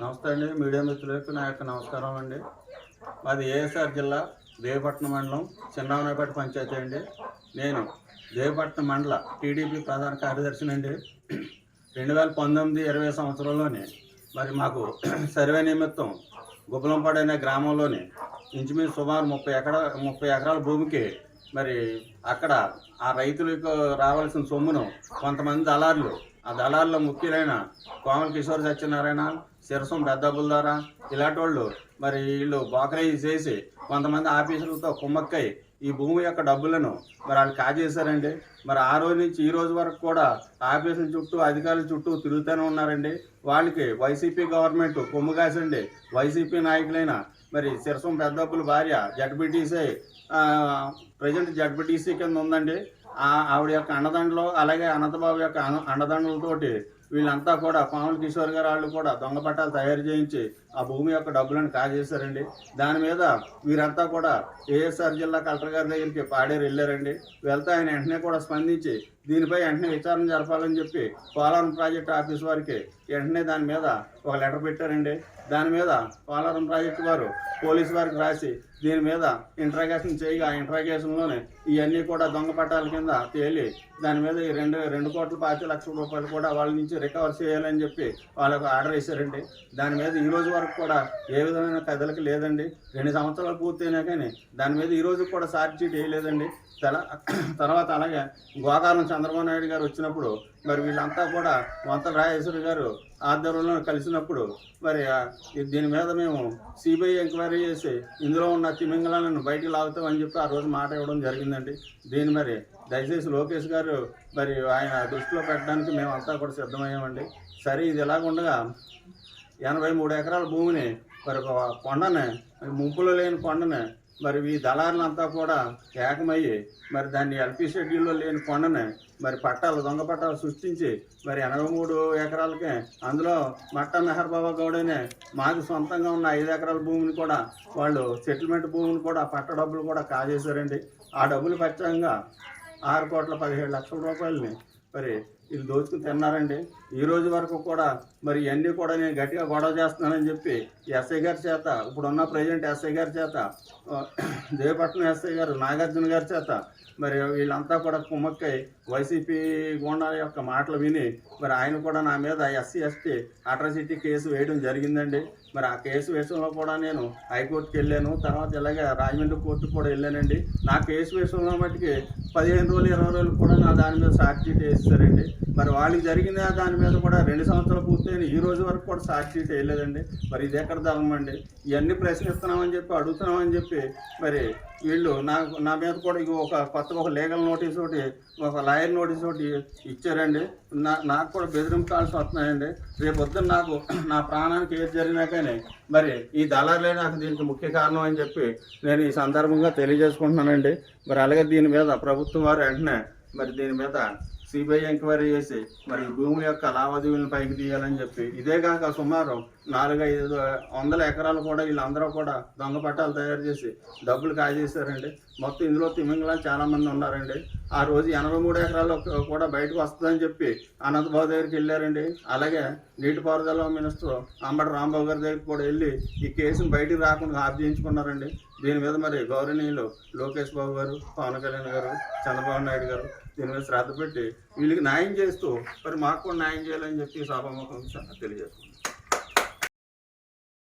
నమస్తే అండి మీడియా మిత్రులకు నా యొక్క నమస్కారం అండి. మాది ఏఎస్ఆర్ జిల్లా దేవపట్నం మండలం చిన్నవనపేట పంచాయతీ అండి. నేను దేవపట్నం మండల టీడీపీ ప్రధాన కార్యదర్శిని అండి. రెండు వేల పంతొమ్మిది ఇరవై సంవత్సరంలోనే మరి మాకు సర్వే నిమిత్తం గుబ్బలంపాడు అనే గ్రామంలోని ఇంచుమించు సుమారు ముప్పై ఎకరా ముప్పై ఎకరాల భూమికి మరి అక్కడ ఆ రైతులకు రావాల్సిన సొమ్మును కొంతమంది దళారులు ఆ దళాల్లో ముఖ్యులైన కోమల కిషోర్ సత్యనారాయణ శిరసం పెద్దబ్బుల ద్వారా ఇలాంటి వాళ్ళు మరి వీళ్ళు బోకరై చేసి కొంతమంది ఆఫీసులతో కుమ్మక్కై ఈ భూమి యొక్క డబ్బులను మరి వాళ్ళు కాజేశారండి. మరి ఆ రోజు నుంచి ఈ రోజు వరకు కూడా ఆఫీసుల చుట్టూ అధికారుల చుట్టూ తిరుగుతూనే ఉన్నారండి. వాళ్ళకి వైసీపీ గవర్నమెంట్ కొమ్ము కాసండి వైసీపీ నాయకులైన మరి సిరసం పెద్దప్పుల భార్య జడ్బిటీసీ ప్రజెంట్ జడ్పీటీసీ కింద ఉందండి. ఆవిడ యొక్క అన్నదండలు అలాగే అనంతబాబు యొక్క అన- అండదండలతోటి వీళ్ళంతా కూడా పాముల కిషోర్ గారు వాళ్ళు కూడా దొంగ పట్టాలు తయారు చేయించి ఆ భూమి యొక్క డబ్బులను కాజేశారండి. దాని మీద వీరంతా కూడా ఏఎస్ఆర్ జిల్లా కలెక్టర్ గారి దగ్గరికి పాడేరు వెళ్ళారండి. వెళ్తే ఆయన వెంటనే కూడా స్పందించి దీనిపై వెంటనే విచారణ జరపాలని చెప్పి పోలవరం ప్రాజెక్టు ఆఫీస్ వారికి వెంటనే దాని మీద ఒక లెటర్ పెట్టారండి. దాని మీద పోలవరం ప్రాజెక్టు వారు పోలీసు వారికి రాసి దీని మీద ఇంట్రాగేషన్ చేయగా ఆ ఇంట్రాగేషన్లోనే ఇవన్నీ కూడా దొంగ పట్టాల కింద తేలి దాని మీద ఈ రెండు రెండు కోట్ల పాతి లక్షల రూపాయలు కూడా వాళ్ళ నుంచి రికవర్ చేయాలని చెప్పి వాళ్ళకు ఆర్డర్ ఇచ్చారండి దాని మీద ఈ రోజు వరకు కూడా ఏ విధమైన కథలకి లేదండి. రెండు సంవత్సరాలు పూర్తయినా కానీ దాని మీద ఈరోజు కూడా సార్జ్ షీట్ వేయలేదండి. తర్వాత అలాగే గోకారం చంద్రబాబు నాయుడు గారు వచ్చినప్పుడు మరి వీళ్ళంతా కూడా వంత రాజేశ్వరి గారు ఆధ్వర్యంలో కలిసినప్పుడు మరి దీని మీద మేము సిబిఐ ఎంక్వైరీ చేసి ఇందులో ఉన్న తిమింగళాలను బయటికి లాగుతామని చెప్పి ఆ రోజు మాట ఇవ్వడం జరిగిందండి. దీన్ని మరి దయచేసి లోకేష్ గారు మరి ఆయన దృష్టిలో పెట్టడానికి మేము అంతా కూడా సిద్ధమయ్యామండి. సరే ఇది ఎలాగుండగా ఎనభై మూడు ఎకరాల భూమిని మరి ఒక కొండని మరి ముంపులో లేని కొండని మరి ఈ దళారులంతా కూడా ఏకమయ్యి మరి దాన్ని ఎల్పీ షెడ్యూల్లో లేని కొండని మరి పట్టాలు దొంగ పట్టాలు సృష్టించి మరి ఎనభై మూడు ఎకరాలకే అందులో మట్ట మెహర్ బాబా గౌడనే మాకు సొంతంగా ఉన్న ఐదు ఎకరాల భూమిని కూడా వాళ్ళు సెటిల్మెంట్ భూమిని కూడా పట్ట డబ్బులు కూడా కాజేశారండి. ఆ డబ్బులు ఖచ్చితంగా ఆరు కోట్ల పదిహేడు లక్షల రూపాయలని మరి వీళ్ళు దోచుకుని తిన్నారండి. ఈ రోజు వరకు కూడా మరి ఇవన్నీ కూడా నేను గట్టిగా గొడవ చేస్తున్నానని చెప్పి ఎస్ఐ గారి చేత ఇప్పుడున్న ప్రజెంట్ ఎస్ఐ గారి చేత దేవపట్నం ఎస్ఐ గారు నాగార్జున గారి చేత మరి వీళ్ళంతా కూడా కుమ్మక్కై వైసీపీ గూండాల యొక్క మాటలు విని మరి ఆయన కూడా నా మీద ఎస్సీ ఎస్టీ అట్రాసిటీ కేసు వేయడం జరిగిందండి. మరి ఆ కేసు విషయంలో కూడా నేను హైకోర్టుకి వెళ్ళాను. తర్వాత ఇలాగే రాజమండ్రి కోర్టుకు కూడా వెళ్ళానండి. నా కేసు విషయంలో మట్టుకి పదిహేను రోజులు ఇరవై రోజులు కూడా నా దాని మీద సాక్షి వేస్తారండి మరి వాళ్ళకి జరిగిన దాని మీద కూడా రెండు సంవత్సరాలు పూర్తయిన ఈ రోజు వరకు కూడా సాక్షి వేయలేదండి మరి ఇది ఎక్కడ ధర్మం అండి? ఇవన్నీ ప్రశ్నిస్తున్నామని చెప్పి అడుగుతున్నామని చెప్పి మరి వీళ్ళు నాకు నా మీద కూడా ఒక కొత్త ఒక లీగల్ నోటీస్ ఒకటి ఒక లాయర్ నోటీస్ ఒకటి ఇచ్చారండి. నా నాకు కూడా బెదిరింపు కాల్స్ వస్తున్నాయండి. రేపు పొద్దున్న నాకు నా ప్రాణానికి ఏది జరిగినా కానీ మరి ఈ దళారులే నాకు దీనికి ముఖ్య కారణం అని చెప్పి నేను ఈ సందర్భంగా తెలియజేసుకుంటున్నానండి. మరి అలాగే దీని మీద ప్రభుత్వం వారు వెంటనే మరి దీని మీద సిబిఐ ఎంక్వైరీ చేసి మరి భూమి భూముల యొక్క లావాదేవీలను పైకి తీయాలని చెప్పి ఇదే కాక సుమారు నాలుగైదు వందల ఎకరాలు కూడా వీళ్ళందరూ కూడా దొంగ పట్టాలు తయారు చేసి డబ్బులు కాజేశారండి. మొత్తం ఇందులో తిమింగళాలు చాలామంది ఉన్నారండి. ఆ రోజు ఎనభై మూడు ఎకరాలు కూడా బయటకు వస్తుందని చెప్పి అనంతబాబు దగ్గరికి వెళ్ళారండి. అలాగే నీటిపారుదల మినిస్టర్ అంబటి రాంబాబు గారి దగ్గరికి కూడా వెళ్ళి ఈ కేసును బయటికి రాకుండా ఆఫ్ చేయించుకున్నారండి దీని మీద మరి గౌరవనీయులు లోకేష్ బాబు గారు పవన్ కళ్యాణ్ గారు చంద్రబాబు నాయుడు గారు దీని మీద శ్రద్ధ పెట్టి వీళ్ళకి న్యాయం చేస్తూ మరి మాకు కూడా న్యాయం చేయాలని చెప్పి సభాముఖం తెలియజేస్తున్నాను